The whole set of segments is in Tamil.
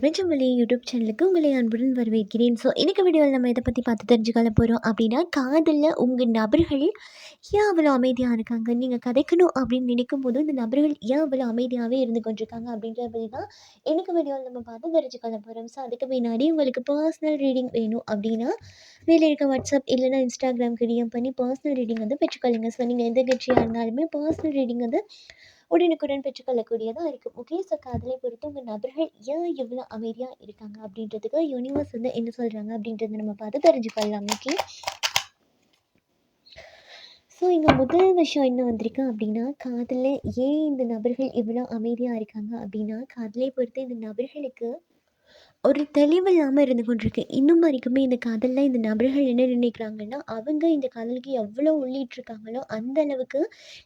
பிரபஞ்சம் வழி யூடியூப் சேனலுக்கு உங்களை அன்புடன் வரவேற்கிறேன். ஸோ இன்றைக்கு வீடியோவில் நம்ம இதை பற்றி பார்த்து தெரிஞ்சுக்கொள்ள போகிறோம் அப்படின்னா காதலில் உங்கள் நபர்கள் ஏன் அவ்வளோ அமைதியாக இருக்காங்க? நீங்கள் கதைக்கணும் அப்படின்னு நினைக்கும் போது இந்த நபர்கள் ஏன் அவ்வளோ அமைதியாகவே இருந்து கொண்டிருக்காங்க அப்படின்ற பற்றி தான் எனக்கு வீடியோவில் நம்ம பார்த்து தெரிஞ்சுக்கொள்ள போகிறோம் ஸோ அதுக்கு முன்னாடி உங்களுக்கு பர்சனல் ரீடிங் வேணும் அப்படின்னா மேலே இருக்க வாட்ஸ்அப் இல்லைனா இன்ஸ்டாகிராம்க்கு டிஎம் பண்ணி பர்சனல் ரீடிங் வந்து பெற்றுக்கொள்ளுங்க. ஸோ நீங்கள் எந்த கட்சியாக இருந்தாலுமே பர்சனல் ரீடிங் வந்து உடனுக்குடன் பெற்றுக்கொள்ளக்கூடியதாக இருக்கும். ஓகே ஸோ காதலை பொறுத்து உங்கள் நபர்கள் ஏன் இவ்வளோ அமைதியாக இருக்காங்க அப்படின்றதுக்கு யூனிவர்ஸ் வந்து என்ன சொல்கிறாங்க அப்படின்றத நம்ம பார்த்து தெரிஞ்சுக்கொள்ளலாம். ஓகே? ஸோ இங்கே முதல் விஷயம் என்ன வந்திருக்கு அப்படின்னா காதலில் ஏன் இந்த நபர்கள் இவ்வளோ அமைதியாக இருக்காங்க அப்படின்னா காதலை பொறுத்து இந்த நபர்களுக்கு ஒரு தெளிவு இல்லாமல் இருந்து கொண்டிருக்கு. இன்னும் வரைக்குமே இந்த காதலில் இந்த நபர்கள் என்ன நினைக்கிறாங்கன்னா அவங்க இந்த காதலுக்கு எவ்வளோ உள்ளிட்டிருக்காங்களோ அந்த அளவுக்கு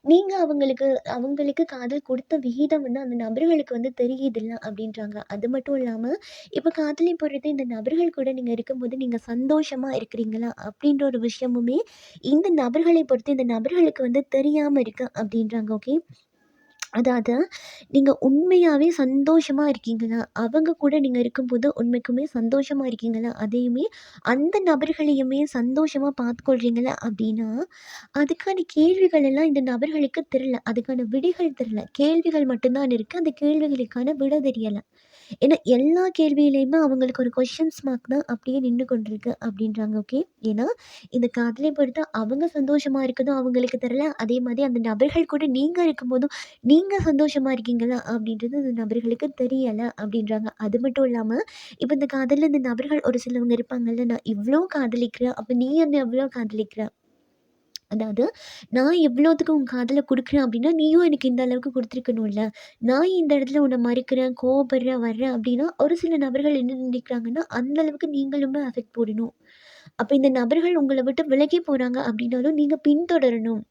நீங்கள் அவங்களுக்கு அவங்களுக்கு காதல் கொடுத்த விகிதம் வந்து அந்த நபர்களுக்கு வந்து தெரியுதில்ல அப்படின்றாங்க. அது மட்டும் இல்லாமல் இப்போ காதலை பொறுத்து இந்த நபர்கள் கூட நீங்கள் இருக்கும்போது நீங்கள் சந்தோஷமாக இருக்கிறீங்களா அப்படின்ற ஒரு விஷயமுமே இந்த நபர்களை பொறுத்து இந்த நபர்களுக்கு வந்து தெரியாமல் இருக்கு அப்படின்றாங்க ஓகே அதாவது நீங்கள் உண்மையாகவே சந்தோஷமாக இருக்கீங்களா அவங்க கூட நீங்கள் இருக்கும்போது உண்மைக்குமே சந்தோஷமாக இருக்கீங்களா அதையுமே அந்த நபர்களையுமே சந்தோஷமாக பார்த்துக்கொள்கிறீங்களா அப்படின்னா அதுக்கான கேள்விகள் எல்லாம் இந்த நபர்களுக்கு தெரில அதுக்கான விடைகள் தெரில கேள்விகள் மட்டும்தான் இருக்குது அந்த கேள்விகளுக்கான விட தெரியலை. ஏன்னா எல்லா கேள்வியிலையுமே அவங்களுக்கு ஒரு கொஷின்ஸ் மார்க் தான் அப்படியே நின்று கொண்டிருக்கு அப்படின்றாங்க ஓகே ஏன்னா இந்த காதலை பொறுத்து அவங்க சந்தோஷமாக இருக்கதும் அவங்களுக்கு தெரில அதே மாதிரி அந்த நபர்கள் கூட நீங்கள் இருக்கும்போதும் நீங்கள் சந்தோஷமாக இருக்கீங்களா அப்படின்றது அந்த நபர்களுக்கு தெரியலை அப்படின்றாங்க. அது மட்டும் இல்லாமல் இப்போ இந்த காதலில் இந்த நபர்கள் ஒரு சிலவங்க இருப்பாங்கல்ல நான் இவ்வளோ காதலிக்கிறேன் அப்போ நீ என்ன எவ்வளோ காதலிக்கிற? அதாவது நான் எவ்வளோத்துக்கு உன் காதில் கொடுக்குறேன் அப்படின்னா நீயும் எனக்கு இந்த அளவுக்கு கொடுத்துருக்கணும்ல. நான் இந்த இடத்துல உன்னை மறுக்கிறேன் கோபப்படுறேன் வர்றேன் அப்படின்னா ஒரு சில நபர்கள் என்ன நினைக்கிறாங்கன்னா அந்த அளவுக்கு நீங்களுமே அஃபெக்ட் போடணும். அப்போ இந்த நபர்கள் உங்களை விட்டு விலகி போகிறாங்க அப்படின்னாலும் நீங்கள் பின்தொடரணும்.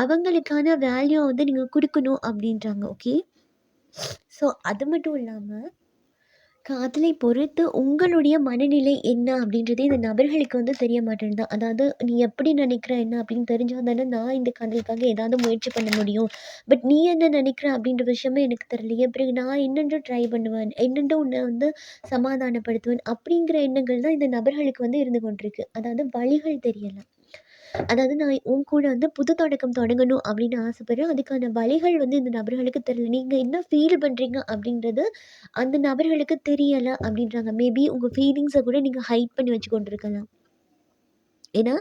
அவங்களுக்கான வேல்யூ வந்து நீங்கள் கொடுக்கணும் அப்படின்றாங்க ஓகே ஸோ அது மட்டும் இல்லாமல் காதலை பொறுத்து உங்களுடைய மனநிலை என்ன அப்படின்றதே இந்த நபர்களுக்கு வந்து தெரிய மாட்டேன்து அதாவது நீ எப்படி நினைக்கிற என்ன? அப்படின்னு தெரிஞ்சால் தானே நான் இந்த காதலுக்காக ஏதாவது முயற்சி பண்ண முடியும். பட் நீ என்ன நினைக்கிற? அப்படின்ற விஷயமே எனக்கு தெரியலையே. பிறகு நான் என்னென்று ட்ரை பண்ணுவேன்? என்னென்று உன்னை வந்து சமாதானப்படுத்துவேன்? அப்படிங்கிற எண்ணங்கள் தான் இந்த நபர்களுக்கு வந்து இருந்து கொண்டிருக்கு. அதாவது வழிகள் தெரியலை. அதாவது நான் உன் கூட வந்து புது தொடக்கம் தொடங்கணும் அப்படின்னு ஆசைப்படுறேன். அதுக்கான வழிகள் வந்து இந்த நபர்களுக்கு தெரியல. நீங்கள் என்ன ஃபீல் பண்ணுறீங்க அப்படின்றது அந்த நபர்களுக்கு தெரியலை அப்படின்றாங்க. மேபி உங்கள் ஃபீலிங்ஸை கூட நீங்கள் ஹைட் பண்ணி வச்சு கொண்டிருக்கலாம் ஏன்னா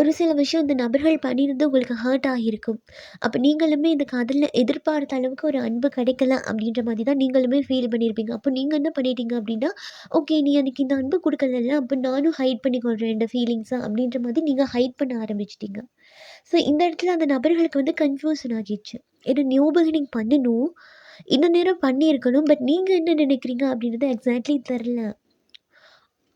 ஒரு சில விஷயம் இந்த நபர்கள் பண்ணியிருந்து உங்களுக்கு ஹர்ட் ஆகியிருக்கும். அப்போ நீங்களுமே இந்த காதலில் எதிர்பார்த்த அளவுக்கு ஒரு அன்பு கிடைக்கல அப்படின்ற மாதிரி தான் நீங்களுமே ஃபீல் பண்ணியிருப்பீங்க. அப்போ நீங்கள் என்ன பண்ணிட்டீங்க அப்படின்னா ஓகே நீ எனக்கு இந்த அன்பு கொடுக்கலல்ல அப்போ நானும் ஹைட் பண்ணிக்கொள்கிறேன் இந்த ஃபீலிங்ஸை அப்படின்ற மாதிரி நீங்கள் ஹைட் பண்ண ஆரம்பிச்சிட்டிங்க. ஸோ இந்த இடத்துல அந்த நபர்களுக்கு வந்து கன்ஃபியூஷன் ஆகிடுச்சு. ஏன்னா நியூ பிகினிங் பண்ணணும். இந்த நேரம் பண்ணியிருக்கணும். பட் நீங்கள் என்ன நினைக்கிறீங்க அப்படின்றது எக்ஸாக்ட்லி தெரில.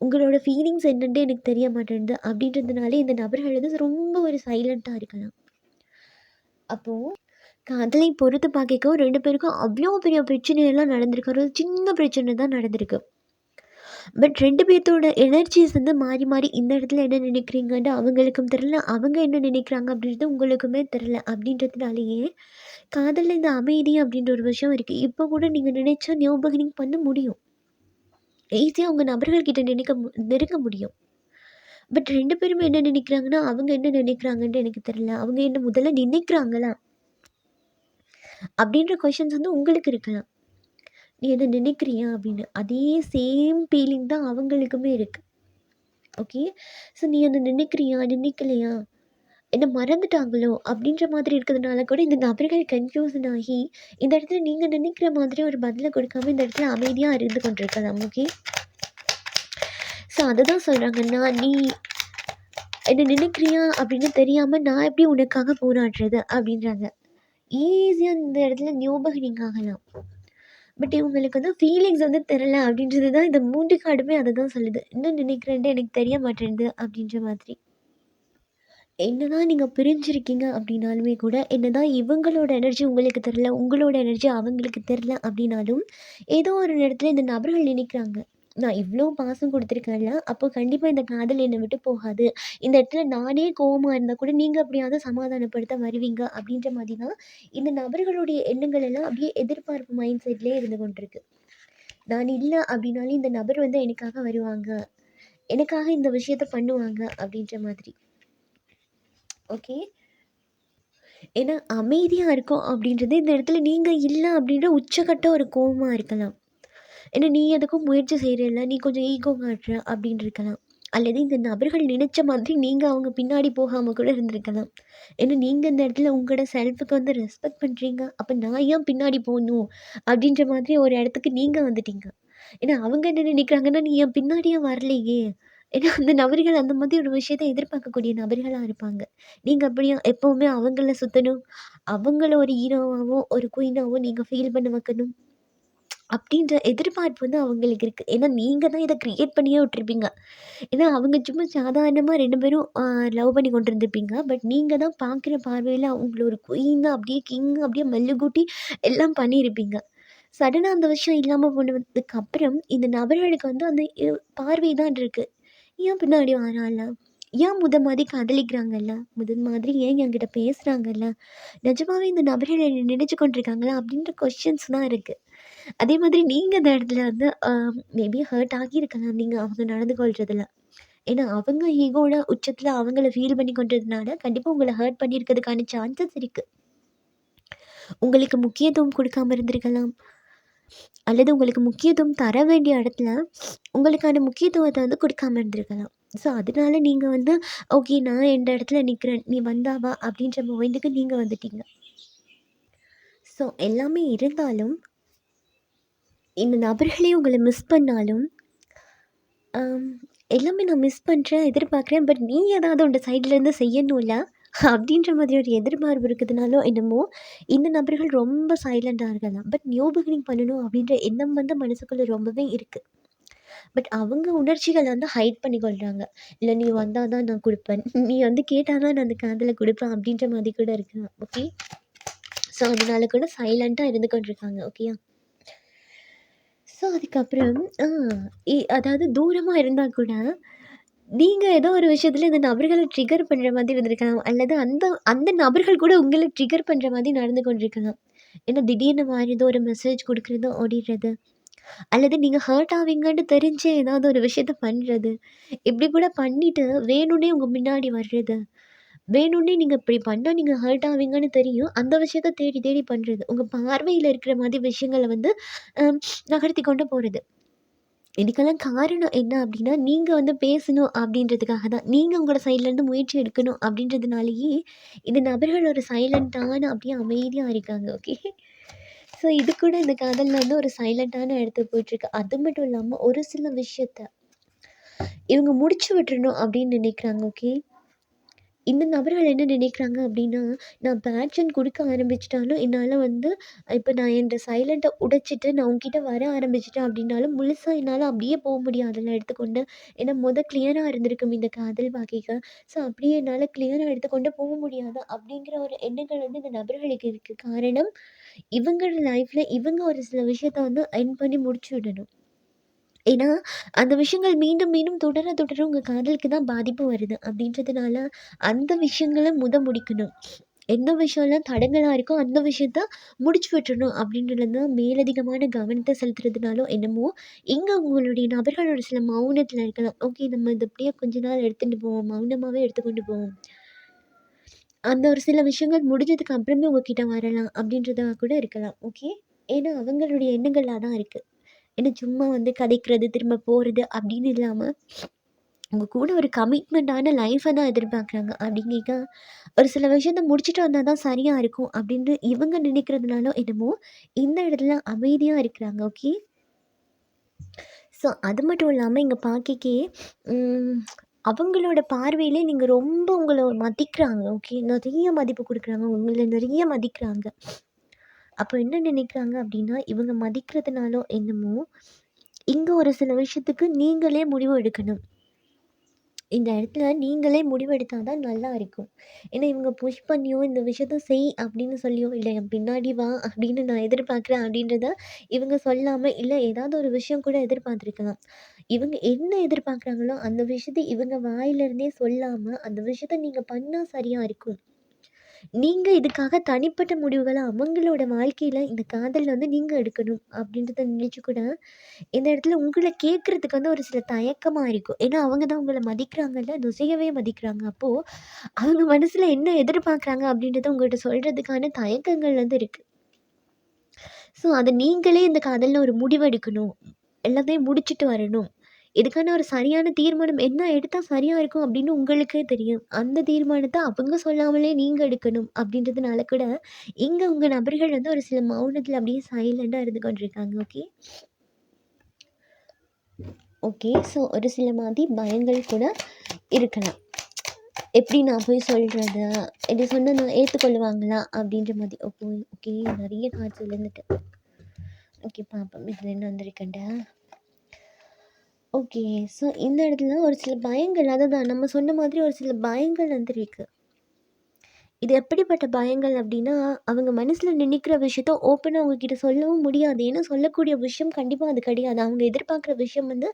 உங்களோட ஃபீலிங்ஸ் என்னன்ட்டு எனக்கு தெரிய மாட்டேன்து அப்படின்றதுனால இந்த நபர்கள் வந்து ரொம்ப ஒரு சைலண்ட்டாக இருக்கலாம். அப்போது காதலை பொறுத்து பார்க்க ரெண்டு பேருக்கும் அவ்வளோ பெரிய பிரச்சனையெல்லாம் நடந்திருக்கு. ஒரு சின்ன பிரச்சனை தான் நடந்திருக்கு. பட் ரெண்டு பேர்த்தோட எனர்ஜிஸ் வந்து மாறி மாறி இந்த இடத்துல என்ன நினைக்கிறீங்கன்ட்டு அவங்களுக்கும் தெரில அவங்க என்ன நினைக்கிறாங்க அப்படின்றது உங்களுக்குமே தெரில அப்படின்றதுனாலேயே காதலில் இந்த அமைதி அப்படின்ற ஒரு விஷயம் இருக்குது இப்போ கூட நீங்கள் நினச்சா நியூ பிகினிங் பண்ண முடியும். ஈஸியாக அவங்க நபர்கள்கிட்ட நினைக்க மு நெருங்க முடியும். பட் ரெண்டு பேருமே என்ன நினைக்கிறாங்கன்னா அவங்க என்ன நினைக்கிறாங்கன்ட்டு எனக்கு தெரியல. அவங்க என்ன முதல்ல நினைக்கிறாங்களா? அப்படின்ற கொஷின்ஸ் வந்து உங்களுக்கு இருக்கலாம். நீ என்ன நினைக்கிறியா அப்படின்னு. அதே சேம் ஃபீலிங் தான் அவங்களுக்குமே இருக்குது ஓகே ஸோ நீ அதை நினைக்கிறியா? நினைக்கலையா? என்ன மறந்துட்டாங்களோ அப்படின்ற மாதிரி இருக்கிறதுனால கூட இந்த நபர்கள் கன்ஃபியூசன் ஆகி இந்த இடத்துல நீங்கள் நினைக்கிற மாதிரி ஒரு பதிலை கொடுக்காம இந்த இடத்துல அமைதியாக இருந்து கொண்டிருக்கலாம் ஓகே ஸோ அதை தான் சொல்கிறாங்கன்னா நீ என்ன நினைக்கிறியா அப்படின்னு தெரியாமல் நான் எப்படி உனக்காக போராடுறது அப்படின்றாங்க. ஈஸியாக இந்த இடத்துல ஞாபகம் ஆகலாம். பட் இவங்களுக்கு வந்து ஃபீலிங்ஸ் வந்து தெரில அப்படின்றது தான் இந்த மூன்று கார்டுமே அதை தான் சொல்லுது. இன்னும் நினைக்கிறேன்ட்டு எனக்கு தெரிய மாட்டேங்குது அப்படின்ற மாதிரி. என்ன தான் நீங்கள் பிரிஞ்சிருக்கீங்க அப்படின்னாலுமே கூட என்னதான் இவங்களோட எனர்ஜி உங்களுக்கு தெரில உங்களோட எனர்ஜி அவங்களுக்கு தெரில அப்படின்னாலும் ஏதோ ஒரு நேரத்தில் இந்த நபர்கள் நினைக்கிறாங்க நான் இவ்வளோ பாசம் கொடுத்துருக்கேன்ல அப்போ கண்டிப்பாக இந்த காதல் என்னை விட்டு போகாது இந்த இடத்துல நானே கோபமாக இருந்தால் கூட நீங்கள் அப்படியாவது சமாதானப்படுத்த வருவீங்க அப்படின்ற மாதிரி தான் இந்த நபர்களுடைய எண்ணங்கள் எல்லாம் அப்படியே எதிர்பார்ப்பு மைண்ட் செட்லேயே இருந்து கொண்டிருக்கு நான் இல்லை அப்படின்னாலும் இந்த நபர் வந்து எனக்காக வருவாங்க. எனக்காக இந்த விஷயத்த பண்ணுவாங்க அப்படின்ற மாதிரி. ஓகே. ஏன்னா அமைதியாக இருக்கும் அப்படின்றது இந்த இடத்துல நீங்கள் இல்லை அப்படின்ற உச்சக்கட்ட ஒரு கோபமாக இருக்கலாம். ஏன்னா நீ எதுக்கும் முயற்சி செய்கிற நீ கொஞ்சம் ஈகோ காட்டுற அப்படின்னு இருக்கலாம். அல்லது இந்த நபர்கள் நினைச்ச மாதிரி நீங்கள் அவங்க பின்னாடி போகாமல் கூட இருந்திருக்கலாம். ஏன்னா நீங்கள் இந்த இடத்துல உங்களோட செல்ஃபுக்கு வந்து ரெஸ்பெக்ட் பண்ணுறீங்க அப்போ நான் ஏன் பின்னாடி போகணும் அப்படின்ற மாதிரி ஒரு இடத்துக்கு நீங்கள் வந்துட்டீங்க. ஏன்னா அவங்க என்ன நினைக்கிறாங்கன்னா, நீ என் பின்னாடியே வரலையே! ஏன்னா அந்த நபர்கள் அந்த மாதிரி ஒரு விஷயத்த எதிர்பார்க்கக்கூடிய நபர்களாக இருப்பாங்க. நீங்கள் அப்படியா எப்போவுமே அவங்கள சுற்றணும் அவங்கள ஒரு ஹீரோவாகவோ ஒரு குயினாவோ நீங்கள் ஃபீல் பண்ண வைக்கணும். அப்படின்ற எதிர்பார்ப்பு வந்து அவங்களுக்கு இருக்குது ஏன்னா நீங்கள் தான் இதை க்ரியேட் பண்ணியே விட்டுருப்பீங்க. ஏன்னா அவங்க சும்மா சாதாரணமாக ரெண்டு பேரும் லவ் பண்ணி கொண்டு இருந்திருப்பீங்க. பட் நீங்கள் தான் பார்க்குற பார்வையில் அவங்கள ஒரு குயினா அப்படியே கிங் அப்படியே மல்லுகூட்டி எல்லாம் பண்ணியிருப்பீங்க. சடனாக அந்த விஷயம் இல்லாமல் போனதுக்கு அப்புறம் இந்த நபர்களுக்கு வந்து அந்த பார்வை தான் இருக்குது ஏன் பின்னாடி வரான்ல? ஏன் முத மாதிரி காதலிக்கிறாங்கல்ல? முதல் மாதிரி ஏன் என்கிட்ட பேசுறாங்கல்ல? நிஜமாவே இந்த நபர்கள் என்ன நினைச்சு கொண்டிருக்காங்களா? அப்படின்ற கொஸ்டின்ஸ் தான் இருக்கு. அதே மாதிரி நீங்க இந்த இடத்துல வந்து மேபி ஹர்ட் ஆகியிருக்கலாம் நீங்க அவங்க நடந்து கொள்றதுல. ஏன்னா அவங்க ஈகோட உச்சத்துல அவங்கள ஃபீல் பண்ணி கொண்டதுனால கண்டிப்பா உங்களை ஹர்ட் பண்ணியிருக்கிறதுக்கான சான்சஸ் இருக்கு. உங்களுக்கு முக்கியத்துவம் கொடுக்காம இருந்திருக்கலாம். அல்லது உங்களுக்கு முக்கியத்துவம் தர வேண்டிய இடத்துல, உங்களுக்கான முக்கியத்துவத்தை வந்து கொடுக்காம இருந்திருக்கலாம். ஸோ அதனால நீங்கள் வந்து ஓகே நான் எந்த இடத்துல நிற்கிறேன் நீ வந்தாவா அப்படின்ற மொபைலுக்கு நீங்கள் வந்துட்டீங்க. ஸோ எல்லாமே இருந்தாலும் இந்த நபர்களே உங்களை மிஸ் பண்ணாலும், um, எல்லாமே நான் மிஸ் பண்ணுறேன் எதிர்பார்க்குறேன். பட் நீ ஏதாவது உங்கள் சைட்லேருந்து செய்யணும்ல? அப்படின்ற மாதிரி ஒரு எதிர்பார்ப்பு இருக்கிறதுனாலோ என்னமோ, இந்த நபர்கள் ரொம்ப சைலண்டாக இருக்கலாம். பட் நியூ பிகினிங் பண்ணணும் அப்படின்ற எண்ணம் வந்து மனசுக்குள்ளே ரொம்பவே இருக்குது பட் அவங்க உணர்ச்சிகளை வந்து ஹைட் பண்ணி இல்லை நீ வந்தால் தான் நான் கொடுப்பேன் நீ வந்து கேட்டால் தான் நான் அந்த காதல கொடுப்பேன் அப்படின்ற மாதிரி கூட இருக்கலாம். ஓகே. ஸோ அதனால கூட சைலண்ட்டாக இருந்து கொண்டிருக்காங்க. ஓகேயா? ஸோ அதுக்கப்புறம் இ அதாவது தூரமாக இருந்தால் கூட, நீங்கள் ஏதோ ஒரு விஷயத்தில் இந்த நபர்களை ட்ரிகர் பண்ணுற மாதிரி இருந்திருக்கலாம். அல்லது அந்த அந்த நபர்கள் கூட உங்களை ட்ரிகர் பண்ணுற மாதிரி நடந்து கொண்டிருக்கலாம். ஏன்னா திடீர்னு மாறிதோ ஏதோ ஒரு மெசேஜ் கொடுக்குறதோ ஓடிடுறது. அல்லது நீங்கள் ஹர்ட் ஆவீங்கன்னு தெரிஞ்சே ஏதாவது ஒரு விஷயத்த பண்ணுறது இப்படி கூட பண்ணிவிட்டு வேணும்னே உங்கள் முன்னாடி வர்றது. வேணும்னே நீங்கள் இப்படி பண்ணால் நீங்கள் ஹர்ட் ஆவீங்கன்னு தெரியும். அந்த விஷயத்த தேடி தேடி பண்ணுறது உங்கள் பார்வையில் இருக்கிற மாதிரி விஷயங்கள வந்து நகர்த்தி கொண்டு போகிறது இதுக்கெல்லாம் காரணம் என்ன அப்படின்னா, நீங்கள் வந்து பேசணும் அப்படின்றதுக்காக தான். நீங்கள் உங்களோட சைட்லேருந்து முயற்சி எடுக்கணும் அப்படின்றதுனாலேயே, இந்த நபர்கள் ஒரு சைலண்ட்டான அப்படியே அமைதியாக இருக்காங்க. ஓகே. ஸோ இது கூட இந்த காதலில் வந்து ஒரு சைலண்ட்டான இடத்துக்கு போயிட்டுருக்கு. அது மட்டும் இல்லாமல் ஒரு சில விஷயத்த இவங்க முடிச்சு விட்டுறணும் அப்படின்னு நினைக்கிறாங்க. ஓகே. இந்த நபர்கள் என்ன நினைக்கிறாங்க அப்படின்னா, நான் பேஷன் கொடுக்க ஆரம்பிச்சிட்டாலும் என்னால் வந்து இப்போ நான் என்ற சைலண்ட்டை உடைச்சிட்டு நான் உங்ககிட்ட வர ஆரம்பிச்சிட்டேன் அப்படின்னாலும், முழுசாக என்னால் அப்படியே போக முடியாதுல்ல எடுத்துக்கொண்டு. ஏன்னா மொதல் கிளியராக இருந்திருக்கும் இந்த காதல் பாக்கிக்க. ஸோ அப்படியே என்னால் கிளியராக எடுத்துக்கொண்டு போக முடியாது அப்படிங்கிற ஒரு எண்ணங்கள் வந்து இந்த நபர்களுக்கு இருக்குது காரணம் இவங்களோட லைஃப்பில் இவங்க ஒரு சில விஷயத்த வந்து என் பண்ணி முடிச்சு விடணும். ஏன்னா, அந்த விஷயங்கள் மீண்டும் மீண்டும் தொடர தொடர உங்கள் காதலுக்கு தான் பாதிப்பு வருது. அப்படின்றதுனால அந்த விஷயங்களை முத முடிக்கணும். எந்த விஷயம்லாம் தடங்களாக இருக்கோ அந்த விஷயத்த முடிச்சு விட்டுறணும் அப்படின்றது தான் மேலதிகமான கவனத்தை செலுத்துறதுனாலோ என்னமோ, இங்கே உங்களுடைய நபர்களோட சில மௌனத்தில் இருக்கலாம். ஓகே நம்ம இது அப்படியே கொஞ்ச நாள் எடுத்துகிட்டு போவோம். மௌனமாகவே எடுத்துக்கொண்டு போவோம். அந்த ஒரு சில விஷயங்கள் முடிஞ்சதுக்கு அப்புறமே உங்ககிட்ட வரலாம் அப்படின்றதா கூட இருக்கலாம். ஓகே. ஏன்னா அவங்களுடைய எண்ணங்களாக தான் இருக்குது ஏன்னா சும்மா வந்து கதைக்கிறது, திரும்ப போகிறது அப்படின்னு இல்லாமல் அவங்க கூட ஒரு கமிட்மெண்ட்டான லைஃப்பை தான் எதிர்பார்க்குறாங்க. அப்படிங்க ஒரு சில விஷயத்த முடிச்சுட்டு வந்தால் தான் சரியாக இருக்கும் அப்படின்னு இவங்க நினைக்கிறதுனாலும் என்னமோ, இந்த இடத்துல அமைதியாக இருக்கிறாங்க. ஓகே. ஸோ அது மட்டும் இல்லாமல் இங்கே பாக்கிக்கே அவங்களோட பார்வையிலே நீங்கள் ரொம்ப உங்களை மதிக்கிறாங்க. ஓகே. நிறைய மதிப்பு கொடுக்குறாங்க உங்களை நிறைய மதிக்கிறாங்க. அப்போ என்ன நினைக்கிறாங்க அப்படின்னா, இவங்க மதிக்கிறதுனாலோ என்னமோ, இங்கே ஒரு சில விஷயத்துக்கு நீங்களே முடிவு எடுக்கணும். இந்த இடத்துல நீங்களே முடிவெடுத்தால் தான் நல்லா இருக்கும். ஏன்னா இவங்க புஷ் பண்ணியோ, இந்த விஷயத்த செய் அப்படின்னு சொல்லியோ, இல்லை என் பின்னாடி வா அப்படின்னு நான் எதிர்பார்க்குறேன் அப்படின்றத இவங்க சொல்லாமல் இல்லை ஏதாவது ஒரு விஷயம் கூட எதிர்பார்த்துருக்கலாம். இவங்க என்ன எதிர்பார்க்குறாங்களோ, அந்த விஷயத்தை இவங்க வாயிலிருந்தே சொல்லாமல் அந்த விஷயத்த நீங்கள் பண்ணால் சரியாக இருக்கும். நீங்கள் இதுக்காக தனிப்பட்ட முடிவுகளை அவங்களோட வாழ்க்கையில் இந்த காதலில் வந்து நீங்கள் எடுக்கணும் அப்படின்றத நினச்சி கூட இந்த இடத்துல உங்களை கேட்குறதுக்கு வந்து ஒரு சில தயக்கமாக இருக்கும். ஏன்னா அவங்க தான் உங்களை மதிக்கிறாங்கல்ல நுசையவே மதிக்கிறாங்க. அப்போது அவங்க மனசில் என்ன எதிர்பார்க்குறாங்க அப்படின்றத உங்கள்கிட்ட சொல்கிறதுக்கான தயக்கங்கள் வந்து இருக்குது ஸோ அதை நீங்களே இந்த காதலில் ஒரு முடிவெடுக்கணும். எல்லாத்தையும் முடிச்சுட்டு வரணும். இதுக்கான ஒரு சரியான தீர்மானம் என்ன எடுத்தால் சரியாக இருக்கும் அப்படின்னு உங்களுக்கே தெரியும். அந்த தீர்மானத்தை அவங்க சொல்லாமலே நீங்கள் எடுக்கணும் அப்படின்றதுனால கூட இங்கே உங்கள் நபர்கள் வந்து ஒரு சில மௌனத்தில் அப்படியே சைலண்டாக இருந்து கொண்டிருக்காங்க. ஓகே ஓகே ஸோ ஒரு சில மாதிரி பயங்கள் கூட இருக்கலாம். எப்படி நான் போய் சொல்கிறது இப்படி சொன்னால் நான் ஏற்றுக்கொள்வாங்களா அப்படின்ற மாதிரி. ஓகே ஓகே நிறைய காட்சி இருந்துட்டு ஓகே பார்ப்போம் இதில் என்ன வந்திருக்கேன்டா ஓகே. ஸோ இந்த இடத்துல ஒரு சில பயங்கள் அதுதான் நம்ம சொன்ன மாதிரி ஒரு சில பயங்கள் வந்துருக்கு. இது எப்படிப்பட்ட பயங்கள் அப்படின்னா அவங்க மனசில் நினைக்கிற விஷயத்த ஓப்பனாக அவங்கக்கிட்ட சொல்லவும் முடியாது. ஏன்னா சொல்லக்கூடிய விஷயம் கண்டிப்பாக அது கிடையாது. அவங்க எதிர்பார்க்குற விஷயம் வந்து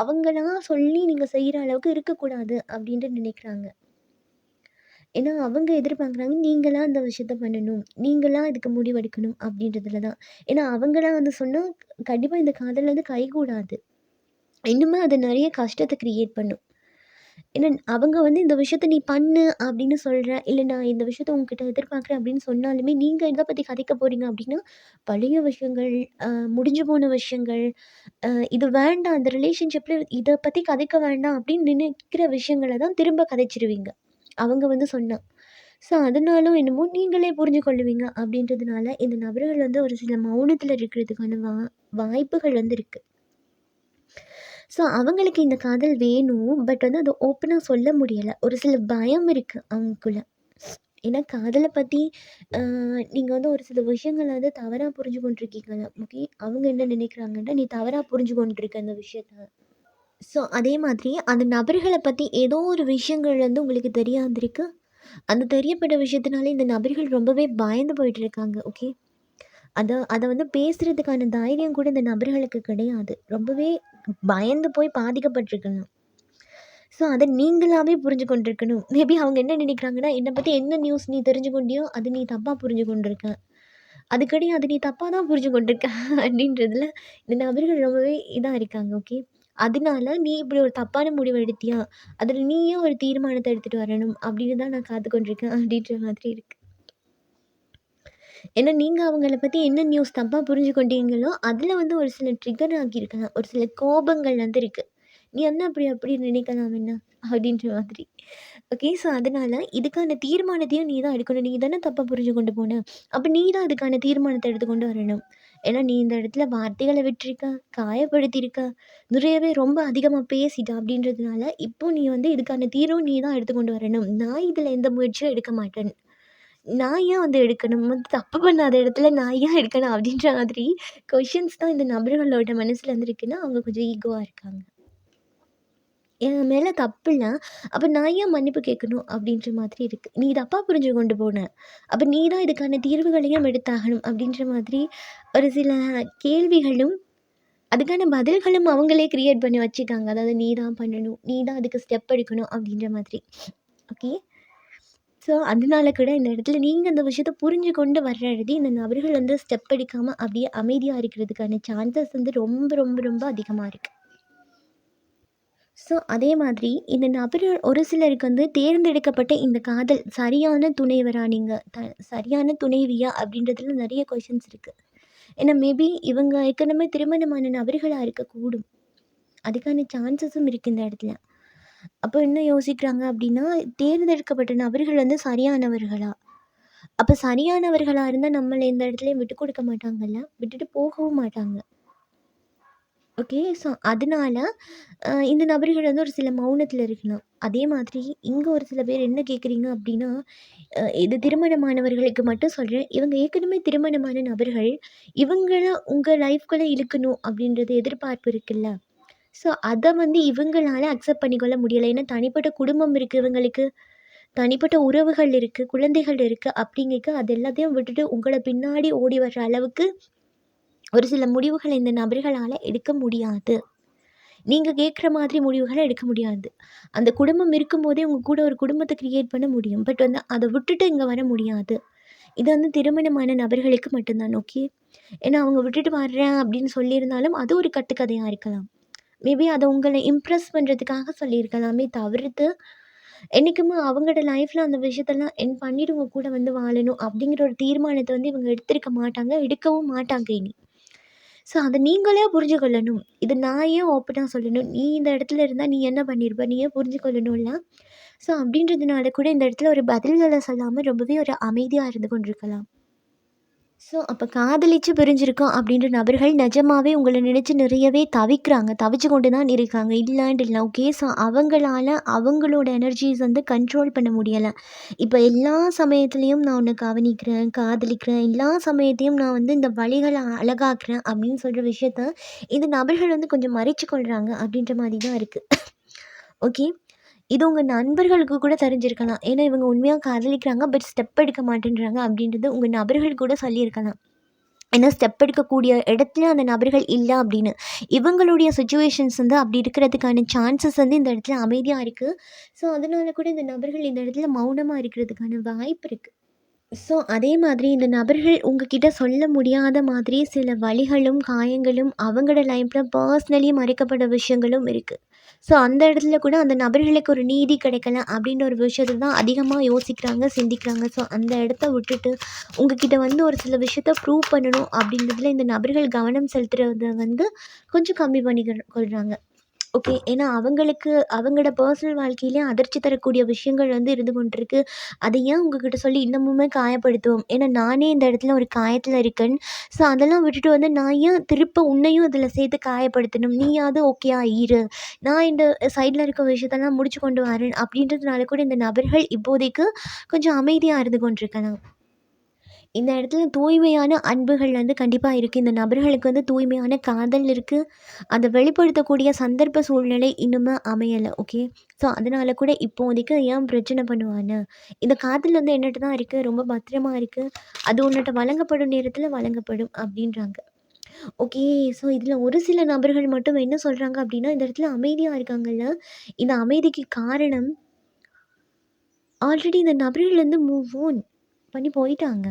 அவங்களாம் சொல்லி நீங்கள் செய்கிற அளவுக்கு இருக்கக்கூடாது அப்படின்ட்டு நினைக்கிறாங்க. ஏன்னா அவங்க எதிர்பார்க்குறாங்க நீங்களாக அந்த விஷயத்த பண்ணணும். நீங்களா இதுக்கு முடிவெடுக்கணும். அப்படின்றதுல தான் ஏன்னா அவங்களாம் வந்து சொன்னால் கண்டிப்பாக இந்த காதல் வந்து கைகூடாது. இன்னுமே அது நிறைய கஷ்டத்தை க்ரியேட் பண்ணும். ஏன்னா அவங்க வந்து இந்த விஷயத்த நீ பண்ணு அப்படின்னு சொல்கிற இல்லை நான் இந்த விஷயத்த உங்ககிட்ட எதிர்பார்க்குறேன் அப்படின்னு சொன்னாலுமே நீங்கள் இதை பற்றி கதைக்க போகிறீங்க அப்படின்னா பழைய விஷயங்கள் முடிஞ்சு போன விஷயங்கள் இது வேண்டாம் அந்த ரிலேஷன்ஷிப்பில் இதை பற்றி கதைக்க வேண்டாம் அப்படின்னு நினைக்கிற விஷயங்களை தான் திரும்ப கதைச்சிருவீங்க. அவங்க வந்து சொன்னால் ஸோ அதனாலும் என்னமோ நீங்களே புரிஞ்சு கொள்ளுவீங்க அப்படின்றதுனால இந்த நபர்கள் வந்து ஒரு சில மௌனத்தில் இருக்கிறதுக்கான வா வாய்ப்புகள் வந்து இருக்குது ஸோ அவங்களுக்கு இந்த காதல் வேணும் பட் வந்து அதை ஓப்பனாக சொல்ல முடியலை. ஒரு சில பயம் இருக்குது அவங்களுக்குள்ள. ஏன்னா காதலை பற்றி நீங்கள் வந்து ஒரு சில விஷயங்களை வந்து தவறாக புரிஞ்சு கொண்டிருக்கீங்களா ஓகே அவங்க என்ன நினைக்கிறாங்கன்னா நீ தவறாக புரிஞ்சு கொண்டிருக்க அந்த விஷயத்த. ஸோ அதே மாதிரி அந்த நபர்களை பற்றி ஏதோ ஒரு விஷயங்கள் வந்து உங்களுக்கு தெரியாதிருக்கு அந்த தெரியப்பட்ட விஷயத்தினால இந்த நபர்கள் ரொம்பவே பயந்து போயிட்டுருக்காங்க. ஓகே அதை அதை வந்து பேசுகிறதுக்கான தைரியம் கூட இந்த நபர்களுக்கு கிடையாது. ரொம்பவே பயந்து போய் பாதிக்கப்பட்டிருக்கலாம் ஸோ அதை நீங்களாகவே புரிஞ்சு கொண்டிருக்கணும். மேபி அவங்க என்ன நினைக்கிறாங்கன்னா என்னை பற்றி என்ன நியூஸ் நீ தெரிஞ்சு கொண்டியோ அது நீ தப்பாக புரிஞ்சு கொண்டிருக்க. அது நீ தப்பாக தான் புரிஞ்சு கொண்டிருக்க. அப்படின்றதுல இந்த நபர்கள் ரொம்பவே இதாக இருக்காங்க ஓகே அதனால நீ இப்படி ஒரு தப்பான முடிவு எடுத்தியா? அதில் நீயே ஒரு தீர்மானத்தை எடுத்துகிட்டு வரணும். அப்படின்னு தான் நான் காத்து கொண்டிருக்கேன் அப்படின்ற மாதிரி இருக்குது ஏன்னா நீங்கள் அவங்கள பற்றி என்ன நியூஸ் தப்பாக புரிஞ்சு கொண்டீங்களோ அதில் வந்து ஒரு சில ட்ரிகர் ஆகியிருக்கலாம் ஒரு சில கோபங்கள் வந்து இருக்குது நீ என்ன அப்படி அப்படி நினைக்கலாம் என்ன? அப்படின்ற மாதிரி. ஓகே ஸோ அதனால் இதுக்கான தீர்மானத்தையும் நீ தான் எடுக்கணும். நீ தானே தப்பாக புரிஞ்சு கொண்டு போன. அப்போ நீ தான் அதுக்கான தீர்மானத்தை எடுத்து கொண்டு வரணும். ஏன்னா நீ இந்த இடத்துல வார்த்தைகளை விட்டுருக்க காயப்படுத்தியிருக்க நிறையவே ரொம்ப அதிகமாக பேசிட்ட அப்படின்றதுனால இப்போ நீ வந்து இதுக்கான தீர்வும் நீ தான் எடுத்துக்கொண்டு வரணும். நான் இதில் எந்த முயற்சியும் எடுக்க மாட்டேன். நான் ஏன் வந்து எடுக்கணும்? வந்து தப்பு பண்ணாத இடத்துல நான் ஏன் எடுக்கணும் அப்படின்ற மாதிரி கொஷின்ஸ் தான் இந்த நபர்களோட மனசில் இருந்துருக்குன்னா அவங்க கொஞ்சம் ஈகோவாக இருக்காங்க. என் மேலே தப்புலாம் அப்போ நான் ஏன் மன்னிப்பு கேட்கணும் அப்படின்ற மாதிரி இருக்குது நீ தப்பாக புரிஞ்சு கொண்டு போன. அப்போ நீ தான் இதுக்கான தீர்வுகளையும் எடுத்தாகணும் அப்படின்ற மாதிரி ஒரு சில கேள்விகளும் அதுக்கான பதில்களும் அவங்களே க்ரியேட் பண்ணி வச்சுக்காங்க அதாவது நீ தான் பண்ணணும். நீ தான் அதுக்கு ஸ்டெப் எடுக்கணும் அப்படின்ற மாதிரி. ஓகே ஸோ அதனால கூட இந்த இடத்துல நீங்கள் அந்த விஷயத்த புரிஞ்சு கொண்டு வர்றது இந்த நபர்கள் வந்து ஸ்டெப் எடுக்காமல் அப்படியே அமைதியாக இருக்கிறதுக்கான சான்சஸ் வந்து ரொம்ப ரொம்ப ரொம்ப அதிகமாக இருக்குது ஸோ அதே மாதிரி இந்த நபர் ஒரு சிலருக்கு வந்து தேர்ந்தெடுக்கப்பட்ட இந்த காதல் சரியான துணைவரா நீங்கள் த சரியான துணைவியா அப்படின்றதுல நிறைய கொஷின்ஸ் இருக்குது ஏன்னா மேபி இவங்க ஏற்கனவே திருமணமான நபர்களாக இருக்கக்கூடும். அதுக்கான சான்சஸும் இருக்குது இந்த இடத்துல. அப்போ என்ன யோசிக்கிறாங்க அப்படின்னா தேர்ந்தெடுக்கப்பட்ட நபர்கள் வந்து சரியானவர்களா? அப்போ சரியானவர்களாக இருந்தால் நம்மளை எந்த இடத்துலையும் விட்டு கொடுக்க மாட்டாங்கல்ல? விட்டுட்டு போகவும் மாட்டாங்க. ஓகே ஸோ அதனால இந்த நபர்கள் வந்து ஒரு சில மௌனத்தில் இருக்கலாம். அதே மாதிரி இங்கே ஒரு சில பேர் என்ன கேட்குறீங்க அப்படின்னா இது திருமணமானவர்களுக்கு மட்டும் சொல்கிறேன் இவங்க ஏற்கனவே திருமணமான நபர்கள். இவங்கள உங்கள் லைஃப்குள்ளே இழுக்கணும் அப்படின்றது எதிர்பார்ப்பு இருக்குல்ல? ஸோ அதை வந்து இவங்களால அக்செப்ட் பண்ணிக்கொள்ள முடியலை. ஏன்னா தனிப்பட்ட குடும்பம் இருக்குது இவங்களுக்கு. தனிப்பட்ட உறவுகள் இருக்குது குழந்தைகள் இருக்குது அப்படிங்கிறக்கு அது எல்லாத்தையும் விட்டுட்டு உங்களை பின்னாடி ஓடி வர்ற அளவுக்கு ஒரு சில முடிவுகளை இந்த நபர்களால் எடுக்க முடியாது. நீங்கள் கேட்குற மாதிரி முடிவுகளை எடுக்க முடியாது. அந்த குடும்பம் இருக்கும்போதே உங்கள் கூட ஒரு குடும்பத்தை க்ரியேட் பண்ண முடியும். பட் வந்து அதை விட்டுட்டு இங்கே வர முடியாது. இது வந்து திருமணமான நபர்களுக்கு மட்டும்தான் ஓகே ஏன்னா அவங்க விட்டுட்டு வர்றேன் அப்படின்னு சொல்லியிருந்தாலும் அது ஒரு கட்டுக்கதையாக இருக்கலாம். மேபி அதை உங்களை இம்ப்ரெஸ் பண்ணுறதுக்காக சொல்லியிருக்கலாமே தவிர்த்து என்றைக்குமே அவங்களோட லைஃப்பில் அந்த விஷயத்தெல்லாம் என் பண்ணிட்டு கூட வந்து வாழணும் அப்படிங்கிற ஒரு தீர்மானத்தை வந்து இவங்க எடுத்திருக்க மாட்டாங்க எடுக்கவும் மாட்டாங்க இனி. ஸோ அதை நீங்களே புரிஞ்சு கொள்ளணும் இது நான் ஏன் ஓப்பனாக சொல்லணும்? நீ இந்த இடத்துல இருந்தால் நீ என்ன பண்ணியிருப்ப நீ ஏன் புரிஞ்சு கொள்ளணும்ல ஸோ அப்படின்றதுனால கூட இந்த இடத்துல ஒரு பதில்களை சொல்லாமல் ரொம்பவே ஒரு அமைதியாக இருந்து கொண்டிருக்கலாம். ஸோ அப்போ காதலிச்சு பிரிஞ்சிருக்கோம் அப்படின்ற நபர்கள் நிஜமாவே உங்களை நினச்சி நிறையவே தவிக்கிறாங்க. தவிச்சு கொண்டு தான் இருக்காங்க. இல்லைன்ட்டு இல்லை. ஓகே ஸோ அவங்களால அவங்களோட எனர்ஜிஸ் வந்து கண்ட்ரோல் பண்ண முடியலை. இப்போ எல்லா சமயத்துலேயும் நான் உன்னை கவனிக்கிறேன் காதலிக்கிறேன். எல்லா சமயத்தையும் நான் வந்து இந்த வழிகளை அழகாக்குறேன் அப்படின்னு சொல்கிற விஷயத்த இந்த நபர்கள் வந்து கொஞ்சம் மறைச்சு கொள்கிறாங்க அப்படின்ற மாதிரி தான் இருக்குது ஓகே இது உங்கள் நண்பர்களுக்கு கூட தெரிஞ்சிருக்கலாம். ஏன்னா இவங்க உண்மையாக காதலிக்கிறாங்க பட் ஸ்டெப் எடுக்க மாட்டேன்றாங்க அப்படின்றது உங்கள் நபர்கள் கூட சொல்லியிருக்கலாம். ஏன்னா ஸ்டெப் எடுக்கக்கூடிய இடத்துல அந்த நபர்கள் இல்லை அப்படின்னு. இவங்களுடைய சுச்சுவேஷன்ஸ் வந்து அப்படி இருக்கிறதுக்கான சான்சஸ் வந்து இந்த இடத்துல அமைதியாக இருக்குது ஸோ அதனால கூட இந்த நபர்கள் இந்த இடத்துல மௌனமாக இருக்கிறதுக்கான வாய்ப்பு இருக்குது ஸோ அதே மாதிரி இந்த நபர்கள் உங்ககிட்ட சொல்ல முடியாத மாதிரி சில வழிகளும் காயங்களும் அவங்களோட லைஃப்பில் பர்சனலி மறைக்கப்பட்ட விஷயங்களும் இருக்குது ஸோ அந்த இடத்துல கூட அந்த நபர்களுக்கு ஒரு நீதி கிடைக்கல அப்படின்ற ஒரு விஷயத்தை தான் அதிகமாக யோசிக்கிறாங்க சிந்திக்கிறாங்க. ஸோ அந்த இடத்த விட்டுட்டு உங்ககிட்ட வந்து ஒரு சில விஷயத்த ப்ரூவ் பண்ணணும் அப்படின்றதுல இந்த நபர்கள் கவனம் செலுத்துகிறத வந்து கொஞ்சம் கம்மி பண்ணி கொள்கிறாங்க ஓகே. ஏன்னா அவங்களுக்கு அவங்களோட பர்சனல் வாழ்க்கையிலேயும் அதிர்ச்சி தரக்கூடிய விஷயங்கள் வந்து இருந்து கொண்டிருக்கு. அதை ஏன் உங்ககிட்ட சொல்லி இன்னமுமே காயப்படுத்துவோம்? ஏன்னா நானே இந்த இடத்துல ஒரு காயத்தில் இருக்கேன். ஸோ அதெல்லாம் விட்டுட்டு வந்து நான் ஏன் திருப்ப உன்னையும் அதில் சேர்த்து காயப்படுத்தணும்? நீயாவது ஓகே இரு. நான் இந்த சைடில் இருக்க விஷயத்தெல்லாம் முடிச்சு கொண்டு வரேன். அப்படின்றதுனால கூட இந்த நபர்கள் இப்போதைக்கு கொஞ்சம் அமைதியாக இருந்து கொண்டிருக்கலாம். இந்த இடத்துல தூய்மையான அன்புகள் வந்து கண்டிப்பாக இருக்குது இந்த நபர்களுக்கு வந்து தூய்மையான காதல் இருக்குது அதை வெளிப்படுத்தக்கூடிய சந்தர்ப்ப சூழ்நிலை இன்னுமே அமையலை ஓகே ஸோ அதனால் கூட இப்போதைக்கு ஏன் பிரச்சனை பண்ணுவான்னு இந்த காதல் வந்து என்னட்டு தான் இருக்குது ரொம்ப பத்திரமா இருக்குது அது உன்னிட்ட வழங்கப்படும் நேரத்தில் வழங்கப்படும் அப்படின்றாங்க. ஓகே ஸோ இதில் ஒரு சில நபர்கள் மட்டும் என்ன சொல்கிறாங்க அப்படின்னா இந்த இடத்துல அமைதியாக இருக்காங்கல்ல? இந்த அமைதிக்கு காரணம் ஆல்ரெடி இந்த நபர்கள் வந்து மூவ் ஓன் பண்ணி போயிட்டாங்க.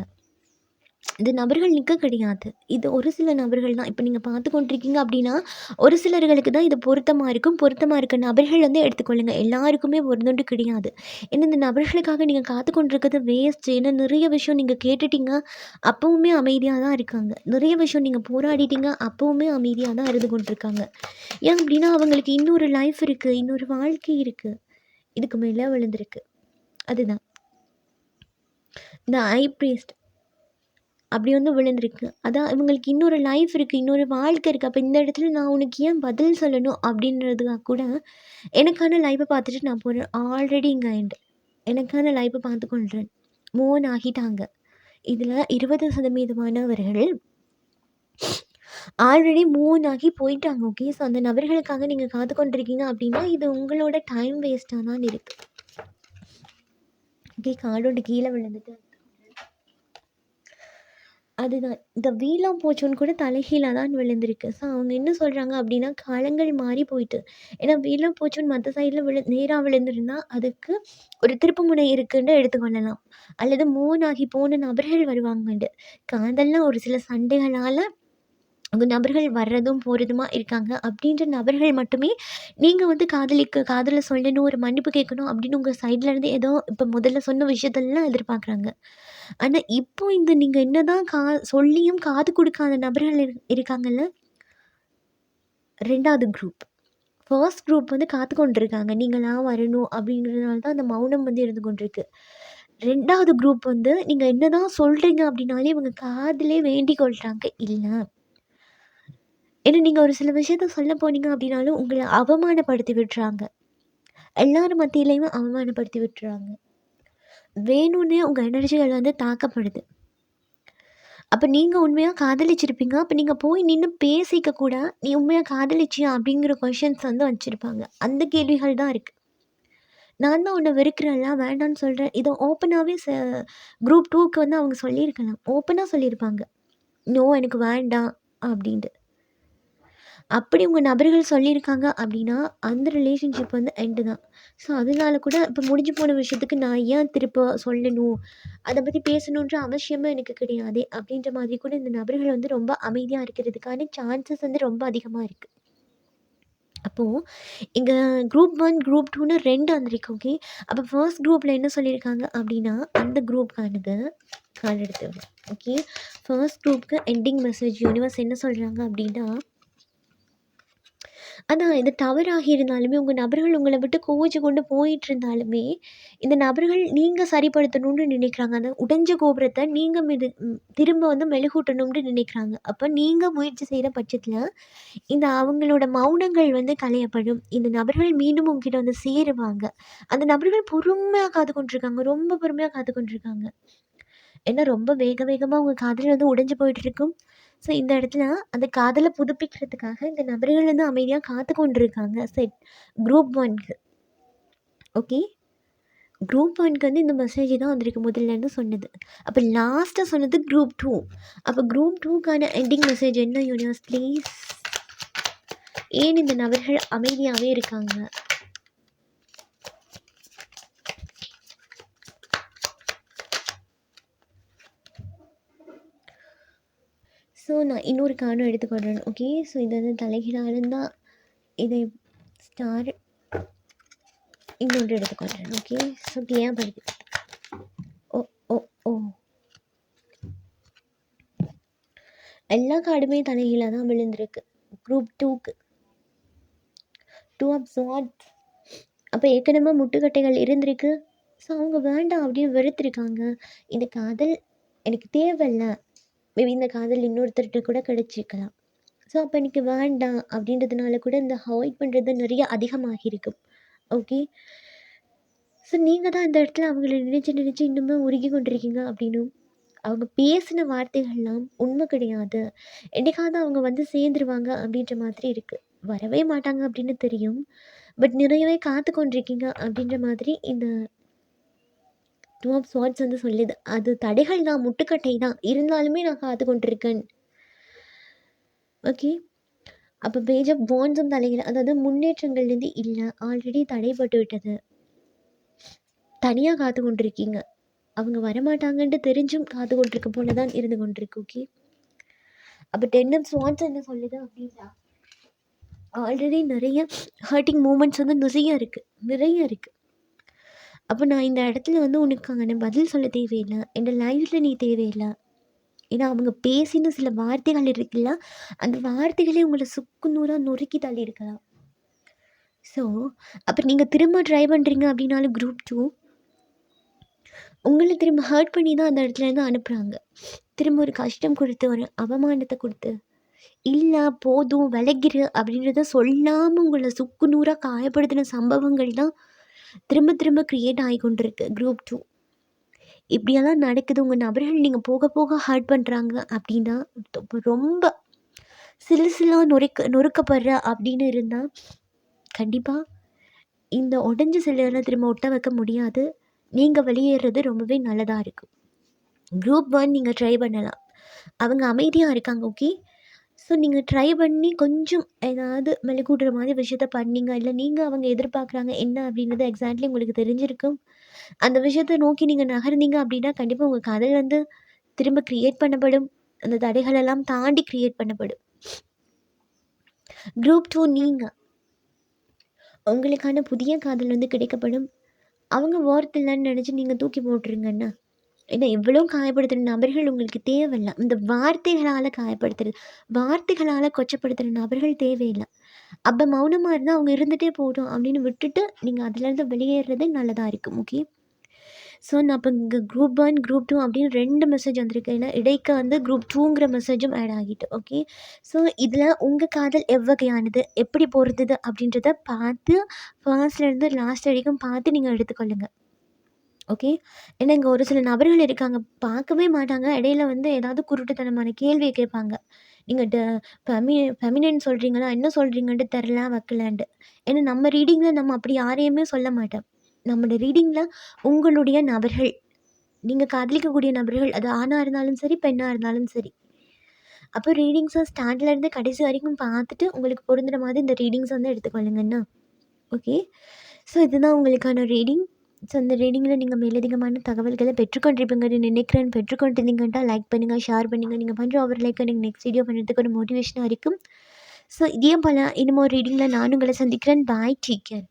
இந்த நபர்கள் நிற்க கிடையாது. இது ஒரு சில நபர்கள் தான். இப்போ நீங்கள் பார்த்து கொண்டிருக்கீங்க அப்படின்னா ஒரு சிலர்களுக்கு தான் இது பொருத்தமாக இருக்கும். பொருத்தமாக இருக்க நபர்கள் வந்து எடுத்துக்கொள்ளுங்க. எல்லாருக்குமே பொருந்தோண்டு கிடையாது. ஏன்னா இந்த நபர்களுக்காக நீங்கள் காத்து கொண்டிருக்கிறது வேஸ்ட் ஏன்னா நிறைய விஷயம் நீங்கள் கேட்டுட்டீங்க அப்போவுமே அமைதியாக தான் இருக்காங்க. நிறைய விஷயம் நீங்கள் போராடிட்டீங்க அப்போவுமே அமைதியாக தான் இருந்து கொண்டிருக்காங்க. ஏன் அப்படின்னா அவங்களுக்கு இன்னொரு லைஃப் இருக்குது இன்னொரு வாழ்க்கை இருக்குது இதுக்கு மேலே விழுந்திருக்கு. அதுதான். இந்த ஐ ப்ரீஸ்ட் அப்படி வந்து விழுந்திருக்கு. அதான் இவங்களுக்கு இன்னொரு லைஃப் இருக்குது இன்னொரு வாழ்க்கை இருக்குது அப்போ இந்த இடத்துல நான் உனக்கு ஏன் பதில் சொல்லணும் அப்படின்றதுக்காக கூட எனக்கான லைஃப்பை பார்த்துட்டு நான் போகிறேன் ஆல்ரெடி இங்கே ஆயிண்டு எனக்கான லைஃப்பை பார்த்து கொள்கிறேன் மோன் ஆகிட்டாங்க. இதில் இருபது சதவீதமானவர்கள் ஆல்ரெடி மூவ் ஆகி போயிட்டாங்க ஓகே ஸோ அந்த நபர்களுக்காக நீங்கள் காத்து கொண்டிருக்கீங்க அப்படின்னா இது உங்களோட டைம் வேஸ்ட்டாக தான் இருக்குது ஓகே கார்டோட கீழே விழுந்துட்டு அதுதான். இந்த வீலம் போச்சோன்னு கூட தலைகீழாக தான் விழுந்திருக்கு. ஸோ அவங்க என்ன சொல்கிறாங்க அப்படின்னா காலங்கள் மாறி போயிட்டு. ஏன்னா வீலம் போச்சோன்னு மற்ற சைடில் விழு நேராக விழுந்திருந்தா அதுக்கு ஒரு திருப்புமுனை இருக்குன்னு எடுத்துக்கொள்ளலாம். அல்லது மூணாகி போன நபர்கள் வருவாங்கண்டு. காதல்லாம் ஒரு சில சண்டைகளால் அங்கே நபர்கள் வர்றதும் போகிறதுமா இருக்காங்க. அப்படின்ற நபர்கள் மட்டுமே நீங்கள் வந்து காதலிக்க காதலை சொல்லணும் ஒரு மன்னிப்பு கேட்கணும் அப்படின்னு உங்கள் சைட்லேருந்து ஏதோ இப்போ முதல்ல சொன்ன விஷயத்தெல்லாம் எதிர்பார்க்குறாங்க. ஆனால் இப்போ இந்த நீங்கள் என்ன தான் கா சொல்லியும் காது கொடுக்காத நபர்கள் இருக்காங்கல்ல? ரெண்டாவது குரூப் ஃபர்ஸ்ட் குரூப் வந்து காத்து கொண்டிருக்காங்க. நீங்களாம் வரணும் அப்படிங்கிறதுனால தான் அந்த மௌனம் வந்து இருந்து கொண்டிருக்கு. ரெண்டாவது குரூப் வந்து நீங்கள் என்ன தான் சொல்கிறீங்க அப்படின்னாலே இவங்க காதிலே வேண்டிக் கொள்கிறாங்க இல்லை. ஏன்னா நீங்கள் ஒரு சில விஷயத்த சொல்ல போனீங்க அப்படின்னாலும் உங்களை அவமானப்படுத்தி விட்டுறாங்க. எல்லாரும் மத்தியிலையுமே அவமானப்படுத்தி விட்டுறாங்க. வேணும்னே உங்கள் எனர்ஜிகள் வந்து தாக்கப்படுது. அப்போ நீங்கள் உண்மையாக காதலிச்சிருப்பீங்க. அப்போ நீங்கள் போய் நின்று பேசிக்க கூட நீ உண்மையாக காதலிச்சியா அப்படிங்கிற கொஷின்ஸ் வந்து வச்சுருப்பாங்க. அந்த கேள்விகள் தான் இருக்குது நான் தான் உன்னை வெறுக்கிறேன்ல வேண்டான்னு சொல்கிறேன் இதை ஓப்பனாகவே ச குரூப் டூக்கு வந்து அவங்க சொல்லியிருக்கலாம். ஓப்பனாக சொல்லியிருப்பாங்க. நோ எனக்கு வேண்டாம் அப்படின்ட்டு. அப்படி உங்கள் நபர்கள் சொல்லியிருக்காங்க அப்படின்னா அந்த ரிலேஷன்ஷிப் வந்து எண்டு தான். ஸோ அதனால கூட இப்போ முடிஞ்சு போன விஷயத்துக்கு நான் ஏன் திருப்ப சொல்லணும்? அதை பற்றி பேசணுன்ற அவசியமும் எனக்கு கிடையாது. அப்படின்ற மாதிரி கூட இந்த நபர்கள் வந்து ரொம்ப அமைதியாக இருக்கிறதுக்கான சான்சஸ் வந்து ரொம்ப அதிகமாக இருக்குது அப்போது இங்கே குரூப் ஒன் குரூப் டூன்னு ரெண்டு வந்திருக்கு ஓகே அப்போ ஃபர்ஸ்ட் குரூப்பில் என்ன சொல்லியிருக்காங்க அப்படின்னா அந்த குரூப்கானது கால் எடுத்து ஓகே ஃபர்ஸ்ட் குரூப்க்கு எண்டிங் மெசேஜ் யூனிவர்ஸ் என்ன சொல்கிறாங்க அப்படின்னா ஆனால் இது தவறாகி இருந்தாலுமே உங்கள் நபர்கள் உங்களை விட்டு கோவிச்சு கொண்டு போயிட்டு இருந்தாலுமே இந்த நபர்கள் நீங்கள் சரிப்படுத்தணும்னு நினைக்கிறாங்க. அந்த உடைஞ்ச கோபுரத்தை நீங்கள் மிது திரும்ப வந்து மெழுகூட்டணும்னு நினைக்கிறாங்க. அப்போ நீங்கள் முயற்சி செய்கிற பட்சத்தில் இந்த அவங்களோட மௌனங்கள் வந்து களையப்படும். இந்த நபர்கள் மீண்டும் உங்ககிட்ட வந்து சேருவாங்க. அந்த நபர்கள் பொறுமையாக காத்து கொண்டிருக்காங்க ரொம்ப பொறுமையாக காத்து கொண்டிருக்காங்க ஏன்னா ரொம்ப வேக வேகமாக உங்கள் காதல் வந்து உடைஞ்சு போயிட்டு இருக்கும் ஸோ இந்த இடத்துல அந்த காதலை புதுப்பிக்கிறதுக்காக இந்த நபர்கள் வந்து அமைதியாக காத்து கொண்டிருக்காங்க. செட் குரூப் ஒன்க்கு ஓகே குரூப் ஒன்க்கு வந்து இந்த மெசேஜ் தான் வந்திருக்கு முதல்லேருந்து சொன்னது. அப்போ லாஸ்ட்டாக சொன்னது குரூப் டூ அப்போ குரூப் டூக்கான எண்டிங் மெசேஜ் என்ன யூனிவர்ஸ் ப்ளீஸ் ஏன் இந்த நபர்கள் அமைதியாகவே இருக்காங்க? ஸோ நான் இன்னொரு கார்டும் எடுத்துக்கொள்கிறேன் ஓகே ஸோ இது வந்து தலைகீழாக இருந்தால் இதை ஸ்டார் இன்னொன்று எடுத்துக்கொள்கிறேன் ஓகே ஸோ ஏன் படிக்கு ஓ ஓ ஓ. எல்லா கார்டுமே தலைகீழாக தான் விழுந்திருக்கு. குரூப் டூக்கு டூ ஆஃப் ஸ்வாட் அப்போ ஏற்கனவே முட்டுக்கட்டைகள் இருந்திருக்கு. ஸோ அவங்க வேண்டாம் அப்படின்னு வெறுத்திருக்காங்க. இந்த காதல் எனக்கு தேவையில்லை. மேபி இந்த காதல் இன்னொருத்தர்கிட்ட கூட கிடைச்சிருக்கலாம். ஸோ அப்போ எனக்கு வேண்டாம் அப்படின்றதுனால கூட இந்த அவாய்ட் பண்ணுறது நிறைய அதிகமாகியிருக்கு ஓகே ஸோ நீங்கள் தான் இந்த இடத்துல அவங்கள நினச்சி நினச்சி இன்னுமே உருகி கொண்டிருக்கீங்க அப்படின்னும். அவங்க பேசின வார்த்தைகள்லாம் உண்மை கிடையாது. என்னைக்காவது அவங்க வந்து சேர்ந்துருவாங்க அப்படின்ற மாதிரி இருக்குது வரவே மாட்டாங்க அப்படின்னு தெரியும். பட் நிறையவே காத்து கொண்டிருக்கீங்க அப்படின்ற மாதிரி இந்த டூ ஆஃப் ஸ்வாட்ஸ் வந்து சொல்லுது. அது தடைகள் தான் முட்டுக்கட்டை தான். இருந்தாலுமே நான் காத்து கொண்டிருக்கேன் ஓகே அப்போ பேஜ் ஆஃப் பாண்ட்ஸும் தலைகள் அதாவது முன்னேற்றங்கள்லேருந்து இல்லை ஆல்ரெடி தடைப்பட்டு விட்டது. தனியாக காத்து கொண்டிருக்கீங்க அவங்க வரமாட்டாங்கன்ட்டு தெரிஞ்சும் காத்து கொண்டிருக்க போல தான் இருந்து கொண்டிருக்கு ஓகே அப்போ டென் ஆஃப் ஸ்வாட்ஸ் என்ன சொல்லுது அப்படின்னா ஆல்ரெடி நிறைய ஹர்ட்டிங் மூமெண்ட்ஸ் வந்து நிறைய இருக்குது நிறைய இருக்குது அப்போ நான் இந்த இடத்துல வந்து உனக்கான பதில் சொல்ல தேவையில்லை. என் லைஃப்பில் நீ தேவையில்லை. ஏன்னா அவங்க பேசின சில வார்த்தைகள் இருக்குல்ல அந்த வார்த்தைகளே உங்களை சுக்கு நூறாக நொறுக்கி தள்ளி இருக்கலாம். ஸோ அப்போ நீங்கள் திரும்ப ட்ரை பண்ணுறீங்க அப்படின்னாலும் குரூப் டூ உங்களை திரும்ப ஹர்ட் பண்ணி தான் அந்த இடத்துலேருந்து அனுப்புகிறாங்க திரும்ப ஒரு கஷ்டம் கொடுத்து ஒரு அவமானத்தை கொடுத்து இல்லை போதும் விலகிரு அப்படின்றத சொல்லாமல் உங்களை சுக்கு நூறாக காயப்படுத்தின சம்பவங்கள் தான் திரும்ப திரும்ப க்ரியேட் ஆகி கொண்டிருக்கு. குரூப் டூ இப்படியெல்லாம் நடக்குது. உங்கள் நபர்கள் நீங்கள் போக போக ஹர்ட் பண்ணுறாங்க அப்படின்னா ரொம்ப- சிலு சிலாக நொறுக்க நொறுக்கப்படுற அப்படின்னு இருந்தால் கண்டிப்பாக இந்த உடஞ்ச சிலையெல்லாம் திரும்ப ஒட்ட வைக்க முடியாது. நீங்கள் வெளியேறது ரொம்பவே நல்லதாக இருக்கும் குரூப் ஒன் நீங்கள் ட்ரை பண்ணலாம். அவங்க அமைதியாக இருக்காங்க ஓகே ஸோ நீங்கள் ட்ரை பண்ணி கொஞ்சம் ஏதாவது மெழுகூட்டுற மாதிரி விஷயத்த பண்ணீங்க. இல்லை நீங்கள் அவங்க எதிர்பார்க்குறாங்க என்ன அப்படின்றது எக்ஸாக்ட்லி உங்களுக்கு தெரிஞ்சிருக்கும். அந்த விஷயத்தை நோக்கி நீங்கள் நகர்ந்தீங்க அப்படின்னா கண்டிப்பாக உங்கள் காதல் வந்து திரும்ப க்ரியேட் பண்ணப்படும். அந்த தடைகளெல்லாம் தாண்டி க்ரியேட் பண்ணப்படும். குரூப் டூ நீங்கள் உங்களுக்கான புதிய காதல் வந்து கிடைக்கப்படும். அவங்க worth இல்லைன்னு நினச்சி நீங்கள் தூக்கி போட்டுருங்கண்ணா ஏன்னா எவ்வளோ காயப்படுத்துகிற நபர்கள் உங்களுக்கு தேவையில்லை. இந்த வார்த்தைகளால் காயப்படுத்துறது வார்த்தைகளால் கொச்சப்படுத்துகிற நபர்கள் தேவையில்லை. அப்போ மௌனமாக இருந்தால் அவங்க இருந்துகிட்டே போகட்டும் அப்படின்னு விட்டுட்டு நீங்கள் அதுலேருந்து வெளியேறது நல்லதாக இருக்கும் ஓகே ஸோ நான் இப்போ இங்கே குரூப் ஒன் குரூப் டூ அப்படின்னு ரெண்டு மெசேஜ் வந்திருக்கு. ஏன்னா இடைக்கு வந்து குரூப் டூங்கிற மெசேஜும் ஆட் ஆகிட்டு ஓகே ஸோ இதில் உங்கள் காதல் எவ்வகையானது எப்படி பொறுத்தது அப்படின்றத பார்த்து ஃபர்ஸ்ட்லேருந்து லாஸ்ட் வரைக்கும் பார்த்து நீங்கள் எடுத்துக்கொள்ளுங்க. ஓகே ஏன்னா இங்கே ஒரு சில நபர்கள் இருக்காங்க பார்க்கவே மாட்டாங்க. இடையில வந்து ஏதாவது குருட்டுத்தனமான கேள்வியை கேட்பாங்க. நீங்கள் ட ஃபெமி ஃபெமினன் சொல்கிறீங்களா என்ன சொல்கிறீங்கன்ட்டு தெரில வைக்கலான்ட்டு. ஏன்னா நம்ம ரீடிங்கில் நம்ம அப்படி யாரையுமே சொல்ல மாட்டோம். நம்மளோட ரீடிங்கில் உங்களுடைய நபர்கள் நீங்கள் காதலிக்கக்கூடிய நபர்கள் அது ஆணாக இருந்தாலும் சரி பெண்ணாக இருந்தாலும் சரி. அப்போ ரீடிங்ஸை ஸ்டார்ட்லேருந்து கடைசி வரைக்கும் பார்த்துட்டு உங்களுக்கு பொருந்துற மாதிரி இந்த ரீடிங்ஸ் வந்து எடுத்துக்கொள்ளுங்கண்ணா ஓகே ஸோ இதுதான் உங்களுக்கான ரீடிங். ஸோ அந்த ரீடிங்கில் நீங்கள் மேலதிகமான தகவல்களை பெற்றுக்கொண்டிருப்பீங்கன்னு நினைக்கிறேன். பெற்றுக்கொண்டிருந்தீங்கன்னா லைக் பண்ணுங்கள் ஷேர் பண்ணுங்கள் நீங்கள் பண்ணுற ஒவ்வொரு லைக்கை எனக்கு நெக்ஸ்ட் வீடியோ பண்ணுறதுக்கு ஒரு மோட்டிவேஷனாக இருக்கும். ஸோ இதே போல் இன்னமும் ரீடிங்கில் நான் உங்களை சந்திக்கிறேன். பாய் டீக்கர்